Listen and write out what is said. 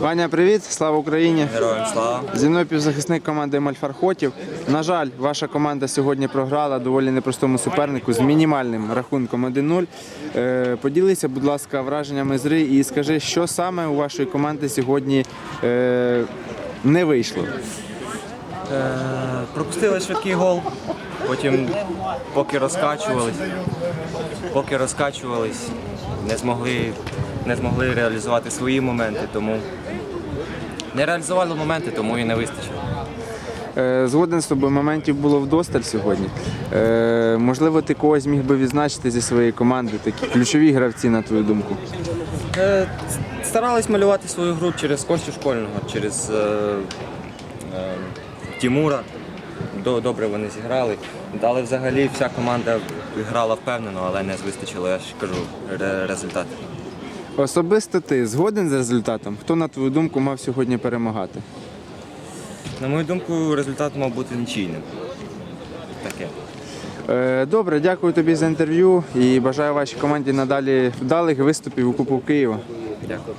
Ваня, привіт, слава Україні! Героям слава. Зі мною півзахисник команди Мальфархотів. На жаль, ваша команда сьогодні програла доволі непростому супернику з мінімальним рахунком 1-0. Е, Поділися, будь ласка, враженнями з гри і скажи, що саме у вашої команди сьогодні е, не вийшло. Е, пропустили швидкий гол. Потім, поки розкачувались, поки розкачувались, не змогли, не змогли реалізувати свої моменти, тому не реалізували моменти, тому і не вистачило. Е, Згоден з тобою, моментів було вдосталь сьогодні. Е, Можливо, ти когось міг би відзначити зі своєї команди, такі ключові гравці, на твою думку. Е, Старались малювати свою гру через Костю Школьного, через Тімура. Добре вони зіграли. Але взагалі вся команда грала впевнено, але не вистачило, я ж кажу, ре- результат. Особисто ти згоден з результатом? Хто, на твою думку, мав сьогодні перемагати? На мою думку, результат мав бути нічийним. Таке. Е, Добре, дякую тобі за інтерв'ю і бажаю вашій команді надалі вдалих виступів у Кубку Києва. Дякую.